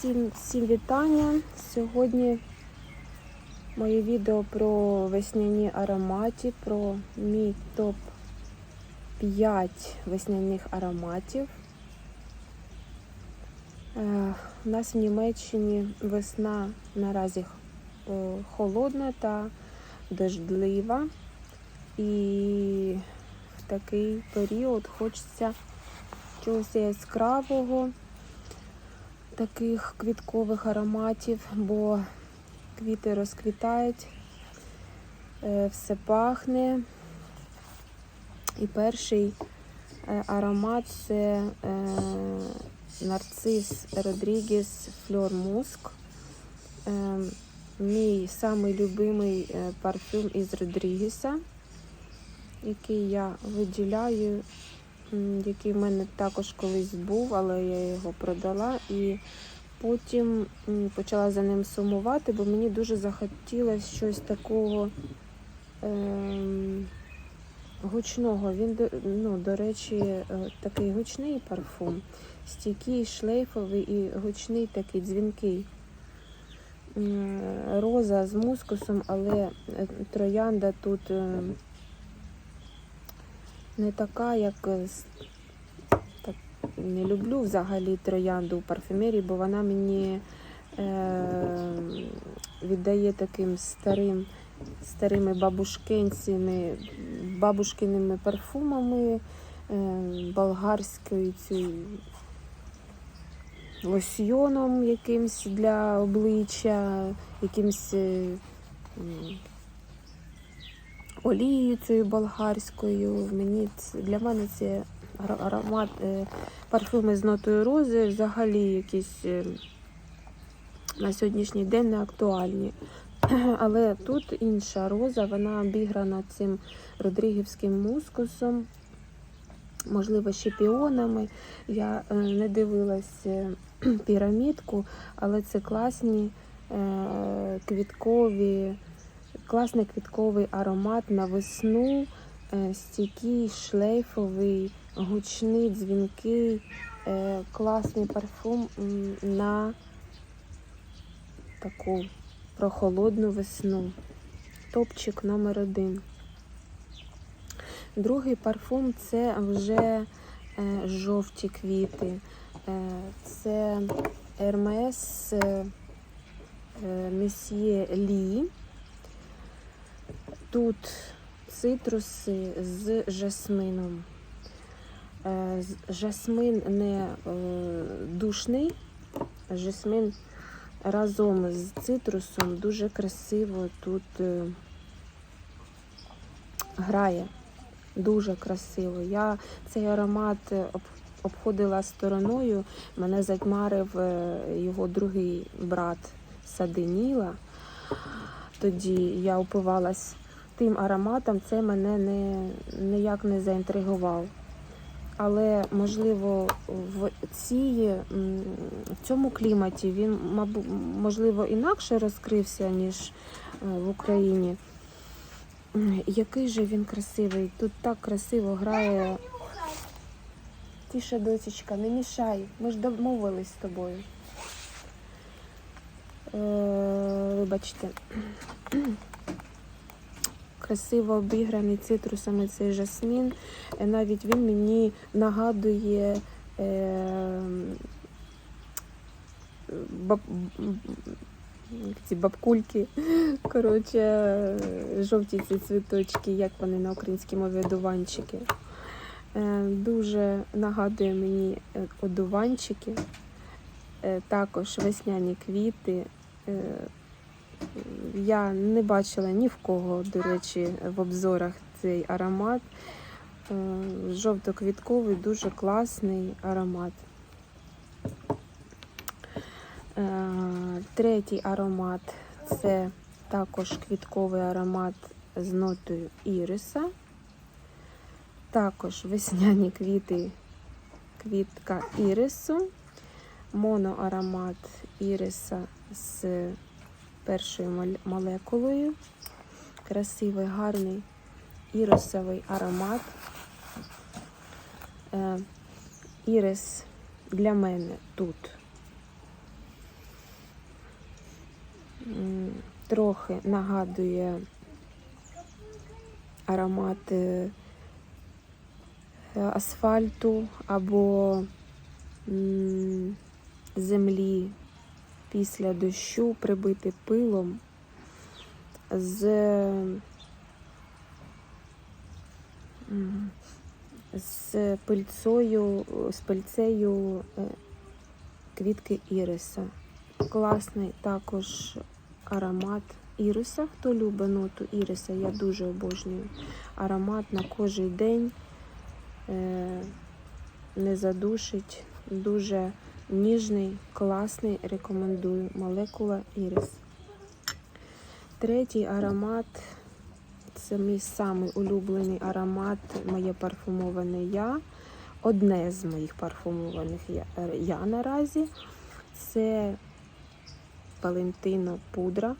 Всім, всім вітання. Сьогодні моє відео про весняні ароматі, про мій топ 5 весняних ароматів. Е, У нас в Німеччині весна наразі е, холодна та дождлива. І в такий період хочеться чогось яскравого таких квіткових ароматів, бо квіти розквітають, е, все пахне. І перший е, аромат це е, нарцис Родрігес Флор Муск. Мій самий любимий парфюм із Родрігеса, який я виділяю який в мене також колись був, але я його продала і потім почала за ним сумувати, бо мені дуже захотілося щось такого ем, гучного. Він, ну, до речі, е, такий гучний парфум, стійкий, шлейфовий і гучний такий дзвінкий. Роза з мускусом, але е, троянда тут е, не така, як е, так, не люблю взагалі троянду у парфюмерії, бо вона мені е, віддає таким старим, старими бабушкинцями, бабушкиними парфумами, е, болгарською цією лосьйоном якимсь для обличчя, якимсь е, олією цією болгарською. Мені для мене це аромат е, парфюми з нотою рози взагалі якісь е, на сьогоднішній день не актуальні. Але тут інша роза, вона обіграна цим родрігівським мускусом, можливо, ще піонами. Я е, не дивилась е, пірамідку, але це класні квіткові, класний квітковий аромат на весну, е, стійкий, шлейфовий, гучний, дзвінкий, е, класний парфум на таку прохолодну весну. Топчик номер один. Другий парфум це вже е, жовті квіти. Це Hermes Месьє Лі. Тут цитруси з жасмином. Е, Жасмин не е, душний, жасмин разом з цитрусом дуже красиво тут е, грає. Дуже красиво. Я цей аромат обходила стороною. Мене затьмарив його другий брат Саденіла. Тоді я упивалась тим ароматом, це мене не, ніяк не заінтригував. Але, можливо, в, цій, в цьому кліматі він, можливо, інакше розкрився, ніж е, в Україні. Який же він красивий. Тут так красиво грає. Тише, дочечка, не мішай. Ми ж домовились з тобою. Е, вибачте. Красиво обіграний цитрусами цей жасмін. Е, Навіть він мені нагадує е, баб, ці бабкульки. Коротше, жовті ці цвіточки, як вони на українській мові одуванчики. Е, Дуже нагадує мені е, одуванчики. Е, Також весняні квіти. Е, Я не бачила ні в кого, до речі, в обзорах цей аромат. Е, Жовто-квітковий, дуже класний аромат. Е, Третій аромат це також квітковий аромат з нотою іриса. Також весняні квіти, квітка ірису, моноаромат іриса з першою молекулою. Красивий, гарний ірисовий аромат. Е, Ірис для мене тут трохи нагадує аромат е, асфальту або землі після дощу, прибитий пилом з, з пильцою, з пильцею е, квітки іриса. Класний також аромат іриса. Хто любить ноту іриса, я дуже обожнюю. Аромат на кожен день е, не задушить. Дуже ніжний, класний. Рекомендую. Молекула ірис. Третій аромат це мій самий улюблений аромат, моє парфумоване я. Одне з моїх парфумованих я, я наразі. Це Valentino пудра.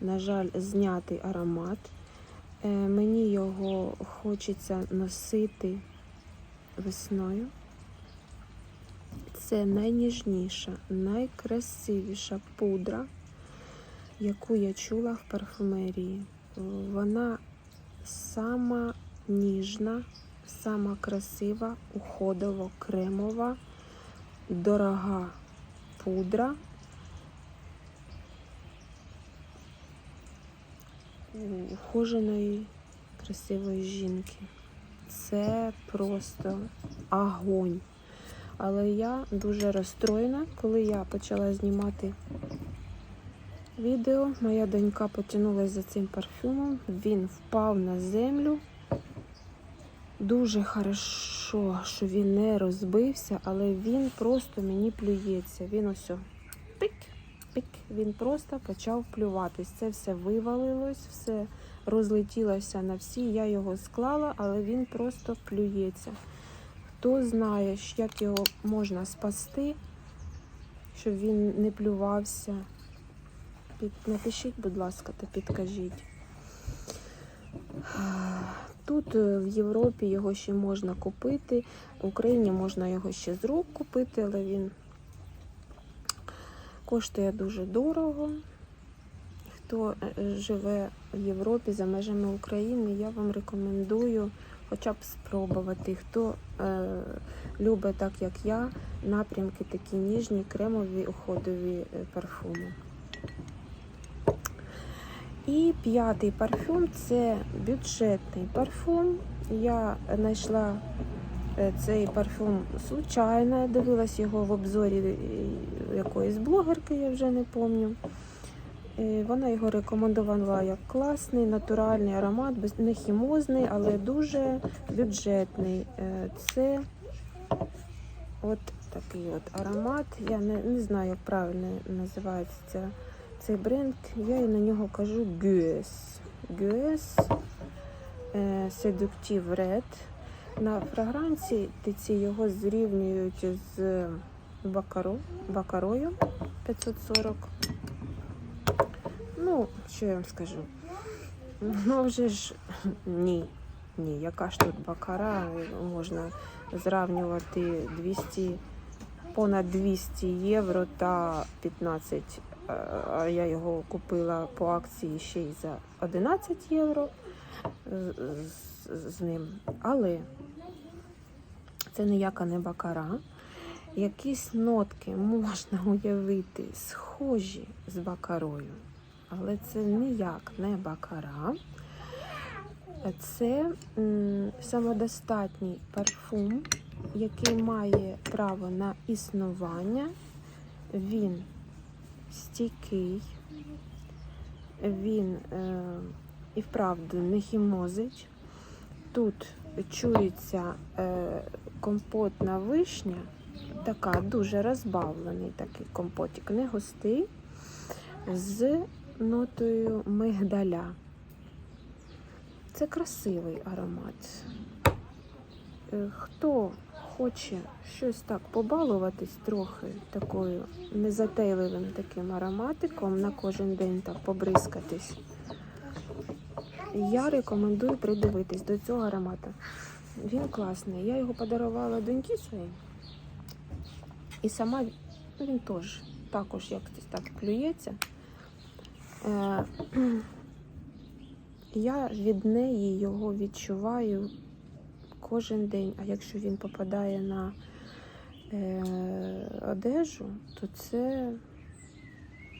На жаль, знятий аромат. Е, Мені його хочеться носити весною. Це найніжніша, найкрасивіша пудра, яку я чула в парфумерії. Вона сама ніжна, сама красива, уходово кремова, дорога пудра. ухоженої, красивої жінки. Це просто огонь. Але я дуже розстроєна, коли я почала знімати відео. Моя донька потягнулася за цим парфюмом. Він впав на землю. Дуже хорошо, що він не розбився, але він просто мені плюється. Він ось пик, пик. Він просто почав плюватись. Це все вивалилось, все розлетілося на всі. Я його склала, але він просто плюється. Хто знає, як його можна спасти, щоб він не плювався. Напишіть, будь ласка, та підкажіть. Тут е, в Європі його ще можна купити. В Україні можна його ще з рук купити, але він коштує дуже дорого. Хто е, живе в Європі за межами України, я вам рекомендую хоча б спробувати. Хто е, любить, так як я, напрямки такі ніжні, кремові, уходові е, парфуми. І п'ятий парфюм це бюджетний парфум. Я знайшла е, цей парфюм случайно, дивилась його в обзорі е, якоїсь блогерки, я вже не пам'ятаю. Вона його рекомендувала як класний, натуральний аромат, не хімозний, але дуже бюджетний. Е, Це от такий от аромат. Я не, не знаю, як правильно називається цей бренд. Я на нього кажу Guess. Guess е, Seductive Red. На фрагранці ці його зрівнюють з Бакаро, Бакарою 540. Ну, що я вам скажу? Ну, вже ж ні. Ні, яка ж тут бакара, можна зрівнювати 200, понад 200 євро та 15, е, а я його купила по акції ще й за 11 євро е, з, з ним. Але це ніяка не бакара. Якісь нотки можна уявити схожі з бакарою, але це ніяк не бакара. Це м, самодостатній парфум, який має право на існування. Він стійкий, він е, і вправду не хімозить. Тут чується е, компотна вишня, така дуже розбавлений такий компотик, не густий, з нотою мигдаля. Це красивий аромат. Е, Хто хоче щось так побалуватись трохи такою незатейливим таким ароматиком на кожен день так побризкатись, я рекомендую придивитись до цього аромата. Він класний. Я його подарувала доньці своїй. І сама він теж також як так плюється. Е, Я від неї його відчуваю кожен день. А якщо він попадає на е, одежу, то це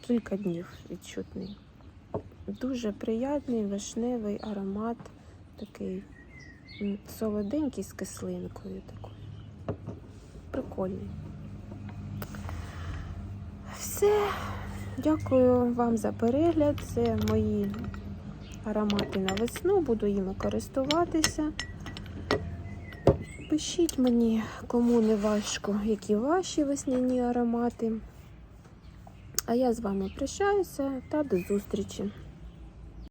кілька днів відчутний. Дуже приятний вишневий аромат, такий солоденький з кислинкою такою. Прикольний. Все. Дякую вам за перегляд. Це мої аромати на весну. Буду їми користуватися. Пишіть мені, кому не важко, які ваші весняні аромати. А я з вами прощаюся та до зустрічі.